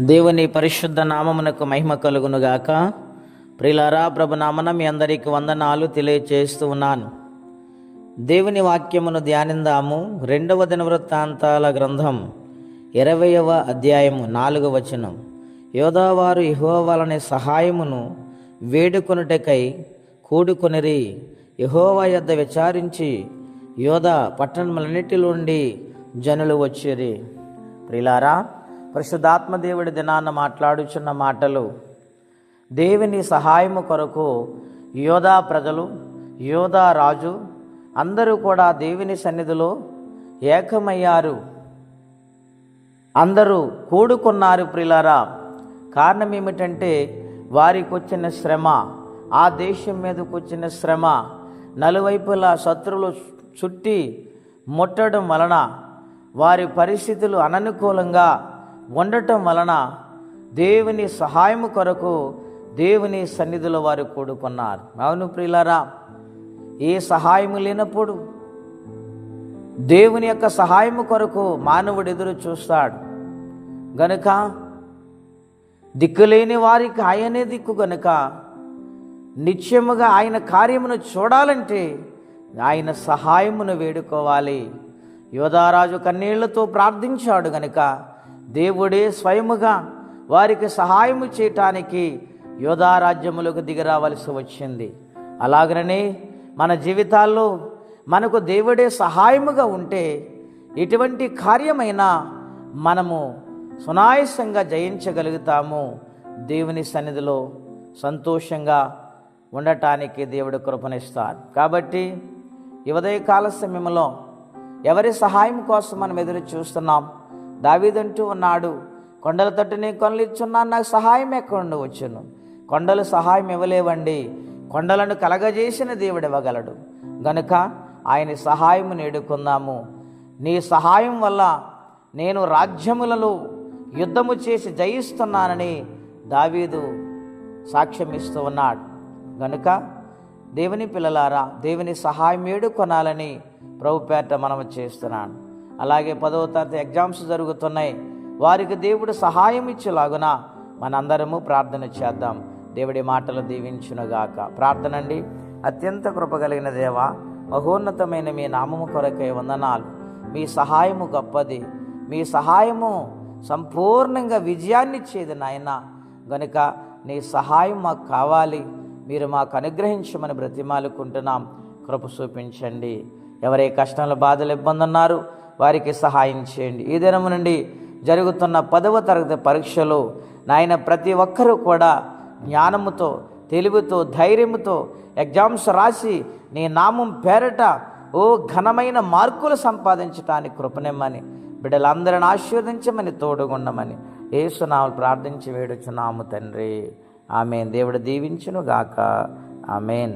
దేవుని పరిశుద్ధ నామమునకు మహిమ కలుగునుగాక. ప్రిలారా ప్రభునామన మీ అందరికి వందనాలు తెలియచేస్తూ ఉన్నాను. దేవుని వాక్యమును ధ్యానిందాము. రెండవ దినవృత్తాంతాల గ్రంథం ఇరవయవ అధ్యాయము నాలుగవ వచనం. యోధావారు యహోవాలనే సహాయమును వేడుకొనుటకై కూడుకొనిరి యహోవా యొద్ద విచారించి యోధ పట్టణములన్నిటిలోండి జనులు వచ్చిరి. ప్రిలారా పరిశుద్ధాత్మదేవుడి దినాన్న మాట్లాడుచున్న మాటలు దేవుని సహాయము కొరకు యోధా ప్రజలు యోధా రాజు అందరూ కూడా దేవుని సన్నిధిలో ఏకమయ్యారు. అందరూ కూడుకున్నారు ప్రిలారా. కారణం ఏమిటంటే వారికి వచ్చిన శ్రమ ఆ దేశం మీదకు వచ్చిన శ్రమ నలువైపులా శత్రువులు చుట్టి ముట్టడం వలన వారి పరిస్థితులు అననుకూలంగా ఉండటం వలన దేవుని సహాయము కొరకు దేవుని సన్నిధిలో వారు కూడుకున్నారు. అవును ప్రియులారా ఏ సహాయము లేనప్పుడు దేవుని యొక్క సహాయము కొరకు మానవుడు ఎదురు చూస్తాడు. గనుక దిక్కులేని వారికి ఆయనే దిక్కు గనుక నిత్యముగా ఆయన కార్యమును చూడాలంటే ఆయన సహాయమును వేడుకోవాలి. యోధారాజు కన్నీళ్ళతో ప్రార్థించాడు గనుక దేవుడే స్వయముగా వారికి సహాయము చేయటానికి యోధారాజ్యములకు దిగిరావలసి వచ్చింది. అలాగనే మన జీవితాల్లో మనకు దేవుడే సహాయముగా ఉంటే ఎటువంటి కార్యమైనా మనము సునాయసంగా జయించగలుగుతాము. దేవుని సన్నిధిలో సంతోషంగా ఉండటానికి దేవుడు కృపణిస్తాడు కాబట్టి ఈ ఉదయకాల సమయంలో ఎవరి సహాయం కోసం మనం ఎదురు చూస్తున్నాం? దావీదంటూ ఉన్నాడు కొండల తట్టు నేను కొనలిచ్చున్నాను నాకు సహాయం ఎక్కడ వచ్చును? కొండలు సహాయం ఇవ్వలేవండి కొండలను కలగజేసిన దేవుడు ఇవ్వగలడు. గనుక ఆయన సహాయం నేడుకుందాము నీ సహాయం వల్ల నేను రాజ్యములలో యుద్ధము చేసి జయిస్తున్నానని దావీదు సాక్ష్యం ఇస్తూ ఉన్నాడు. గనుక దేవుని పిల్లలారా దేవుని సహాయం ఏడుకొనాలని ప్రభుపేట మనం చేస్తున్నాను. అలాగే పదవ తరగతి ఎగ్జామ్స్ జరుగుతున్నాయి. వారికి దేవుడు సహాయం ఇచ్చేలాగున మనందరము ప్రార్థన చేద్దాం. దేవుడి మాటలు దీవించునుగాక. ప్రార్థన అండి. అత్యంత కృపగలిగిన దేవ మహోన్నతమైన మీ నామము కొరకై వందనాలు. మీ సహాయము గొప్పది. మీ సహాయము సంపూర్ణంగా విజయాన్ని ఇచ్చేది నాయన. గనుక నీ సహాయం మాకు కావాలి. మీరు మాకు అనుగ్రహించమని బ్రతిమాలుకుంటున్నాం. కృప చూపించండి. ఎవరే కష్టాలు బాధలు ఇబ్బంది ఉన్నారు వారికి సహాయం చేయండి. ఈ దినము నుండి జరుగుతున్న పదవ తరగతి పరీక్షలు నాయన ప్రతి ఒక్కరూ కూడా జ్ఞానముతో తెలివితో ధైర్యముతో ఎగ్జామ్స్ రాసి నీ నామం పేరట ఓ ఘనమైన మార్కులు సంపాదించటానికి కృపనిమ్మని బిడ్డలందరిని ఆశీర్వదించమని తోడుగుండమని ఏసునామలు ప్రార్థించి వేడుచున్నాము తండ్రి. ఆమెన్. దేవుడు దీవించును గాక ఆమెన్.